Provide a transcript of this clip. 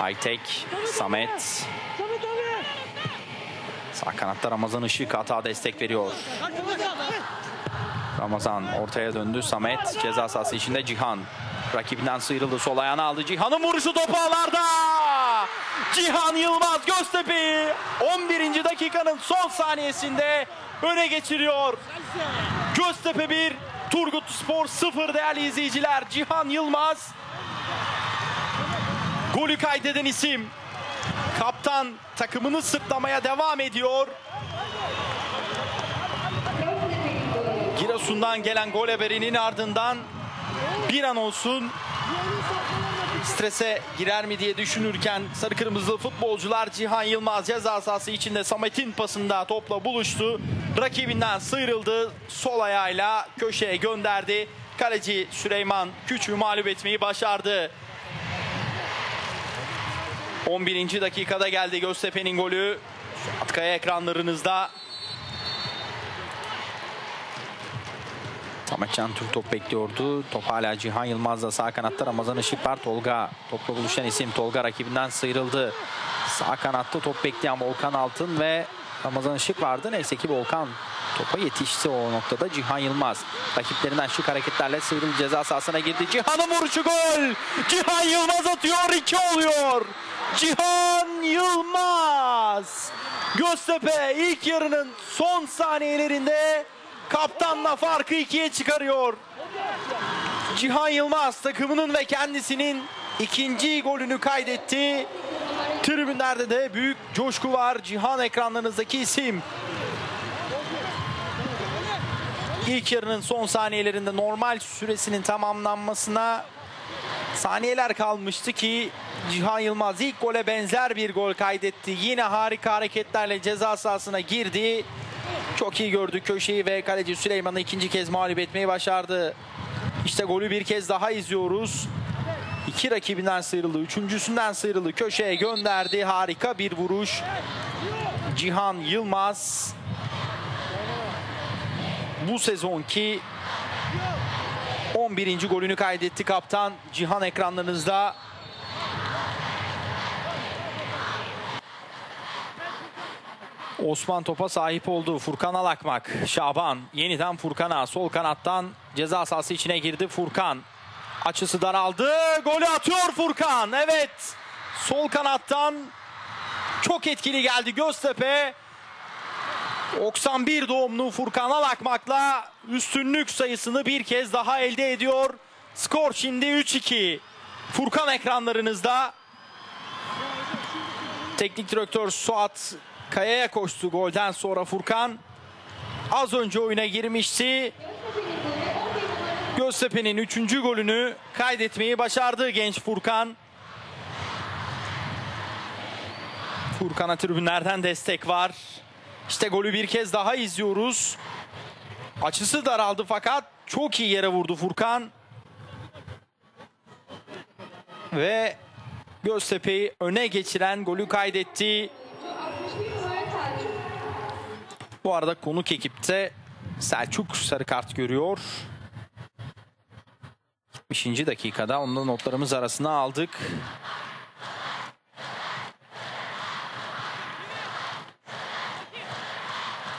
Aytek, Samet. Sağ kanatta Ramazan Işık hata destek veriyor. Ramazan ortaya döndü. Samet ceza sahası içinde Cihan. Rakibinden sıyrıldı. Sol ayağını aldı. Cihan'ın vuruşu topu ağlarda. Cihan Yılmaz Göztepe'yi 11. dakikanın son saniyesinde öne geçiriyor. Göztepe 1, Turgut Spor 0 değerli izleyiciler. Cihan Yılmaz golü kaydeden isim. Kaptan takımını sırtlamaya devam ediyor. Giresun'dan gelen gol haberinin ardından bir an olsun strese girer mi diye düşünürken sarı kırmızılı futbolcular Cihan Yılmaz ceza sahası içinde Samet'in pasında topla buluştu. Rakibinden sıyrıldı. Sol ayağıyla köşeye gönderdi. Kaleci Süleyman Küçük'ü mağlup etmeyi başardı. 11. dakikada geldi Göztepe'nin golü. Atkaya ekranlarınızda. Sametcan Türk top bekliyordu. Top hala Cihan Yılmaz'da sağ kanatta Ramazan Işık var. Tolga topla buluşan isim. Tolga rakibinden sıyrıldı. Sağ kanatta top bekleyen Volkan Altın ve Ramazan Işık vardı. Neyse ki Volkan topa yetişti o noktada Cihan Yılmaz. Rakiplerinden şık hareketlerle sıyrıldı ceza sahasına girdi. Cihan'ın vuruşu gol. Cihan Yılmaz atıyor. 2 oluyor. Cihan Yılmaz. Göztepe ilk yarının son saniyelerinde kaptanla farkı ikiye çıkarıyor. Cihan Yılmaz takımının ve kendisinin ikinci golünü kaydetti. Tribünlerde de büyük coşku var. Cihan ekranlarınızdaki isim. İlk yarının son saniyelerinde normal süresinin tamamlanmasına saniyeler kalmıştı ki Cihan Yılmaz ilk gole benzer bir gol kaydetti. Yine harika hareketlerle ceza sahasına girdi. Çok iyi gördü köşeyi ve kaleci Süleyman'ı ikinci kez mağlup etmeyi başardı. İşte golü bir kez daha izliyoruz. İki rakibinden sıyrıldı. Üçüncüsünden sıyrıldı. Köşeye gönderdi. Harika bir vuruş. Cihan Yılmaz bu sezonki 11. golünü kaydetti kaptan Cihan ekranlarınızda. Osman topa sahip oldu. Furkan Alakmak. Şaban yeniden Furkan'a sol kanattan ceza sahası içine girdi Furkan. Açısı daraldı. Golü atıyor Furkan. Evet. Sol kanattan çok etkili geldi Göztepe. 91 doğumlu Furkan Alakmak'la üstünlük sayısını bir kez daha elde ediyor. Skor şimdi 3-2. Furkan ekranlarınızda. Teknik direktör Suat Kaya'ya koştu golden sonra Furkan. Az önce oyuna girmişti. Göztepe'nin 3. golünü kaydetmeyi başardı genç Furkan. Furkan'a tribünlerden destek var. İşte golü bir kez daha izliyoruz. Açısı daraldı fakat çok iyi yere vurdu Furkan. Ve Göztepe'yi öne geçiren golü kaydetti. Bu arada konuk ekipte Selçuk sarı kart görüyor. 70. dakikada onu da notlarımız arasına aldık.